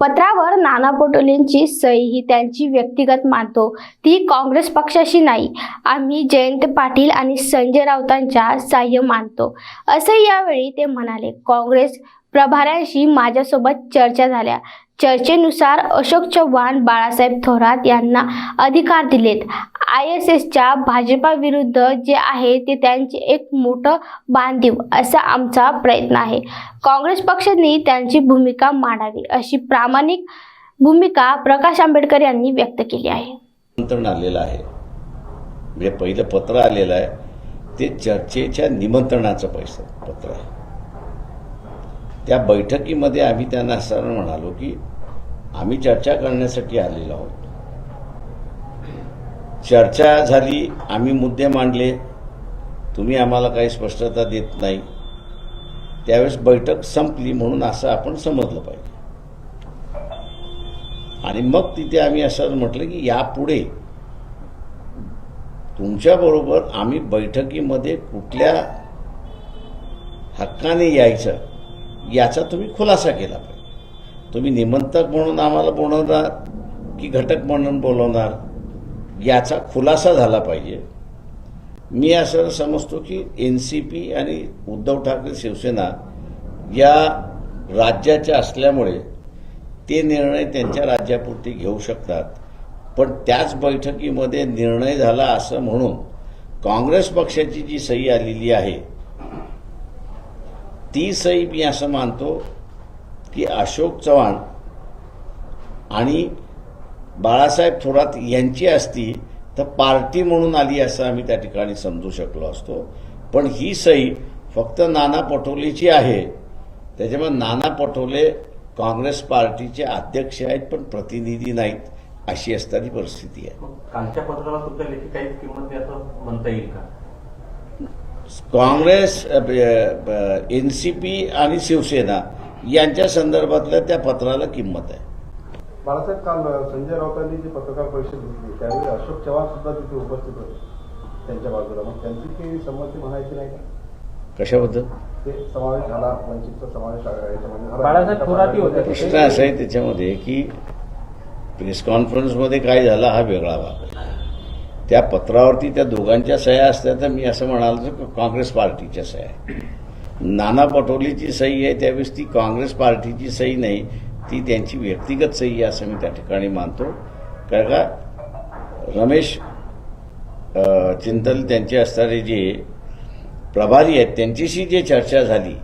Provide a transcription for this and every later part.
पत्रावर नाना पटोलेंची सही ही त्यांची व्यक्तिगत मानतो. ती काँग्रेस पक्षाशी नाही. आम्ही जयंत पाटील आणि संजय राऊतांच्या साह्य मानतो. असे यावेळी ते म्हणाले काँग्रेस प्रभाऱ्यांशी माझ्यासोबत चर्चा झाल्या. चर्चेनुसार अशोक चव्हाण बाळासाहेब थोरात यांना अधिकार दिलेत. आय एस एसच्या भाजपाविरुद्ध जे आहे ते त्यांचे एक मोठं बांधीव असा आमचा प्रयत्न आहे. काँग्रेस पक्षाने त्यांची भूमिका मांडावी अशी प्रामाणिक भूमिका प्रकाश आंबेडकर यांनी व्यक्त केली आहे. निमंत्रण आलेलं आहे. म्हणजे पहिलं पत्र आलेलं आहे. ते चर्चेच्या निमंत्रणाचं पैसा पत्र आहे. त्या बैठकीमध्ये आम्ही त्यांना असं म्हणालो की आम्ही चर्चा करण्यासाठी आलेलो आहोत. चर्चा झाली आम्ही मुद्दे मांडले. तुम्ही आम्हाला काही स्पष्टता देत नाही. त्यावेळेस बैठक संपली म्हणून असं आपण समजलं पाहिजे. आणि मग तिथे आम्ही असं म्हटलं की यापुढे तुमच्याबरोबर आम्ही बैठकीमध्ये कुठल्या हक्काने यायचं याचा तुम्ही खुलासा केला पाहिजे. तुम्ही निमंत्रक म्हणून आम्हाला बोलवणार की घटक म्हणून बोलवणार? याचा खुलासा झाला पाहिजे. मी असं समजतो की एन सी पी आणि उद्धव ठाकरे शिवसेना या राज्याच्या असल्यामुळे ते निर्णय त्यांच्या राज्यापुरती घेऊ शकतात. पण त्याच बैठकीमध्ये निर्णय झाला असं म्हणून काँग्रेस पक्षाची जी सही आलेली आहे ती सही मी असं मानतो की अशोक चव्हाण आणि बाळासाहेब थोरात यांची असती तर पार्टी म्हणून आली असं आम्ही त्या ठिकाणी समजू शकलो असतो. पण ही सही फक्त नाना पटोलेची आहे. त्याच्यामुळे नाना पटोले काँग्रेस पार्टीचे अध्यक्ष आहेत पण प्रतिनिधी नाहीत अशी असणारी परिस्थिती आहे. कालच्या पत्राला तुमच्या लेखी काही किंमत असं म्हणता येईल का? काँग्रेस एन सी पी आणि शिवसेना यांच्या संदर्भातल्या त्या पत्राला किंमत आहे. बाळासाहेब काल संजय राऊतांनी जी पत्रकार परिषद घेतली त्यावेळी अशोक चव्हाण सुद्धा तिथे उपस्थित होते त्यांच्या बाजूला मग त्यांची काही संमती म्हणायची नाही का कशाबद्दल ते समावेश झाला वंचितचा समावेश याच्यामध्ये. बाळासाहेब होते. प्रश्न असा आहे त्याच्यामध्ये की प्रेस कॉन्फरन्समध्ये काय झालं हा वेगळा भाग. त्या पत्रावरती त्या दोघांच्या सह्या असत्या तर मी असं म्हणाल काँग्रेस पार्टीच्या सह्या नाना पटोलेची सही आहे त्यावेळेस ती काँग्रेस पार्टीची सही नाही ती त्यांची व्यक्तिगत सही असं मी त्या ठिकाणी मानतो. कारण का? रमेश चिंतल त्यांचे असणारे जे प्रभारी आहेत त्यांच्याशी जे चर्चा झाली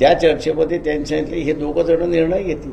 त्या चर्चेमध्ये त्यांच्यातले हे दोघं जण निर्णय घेतील.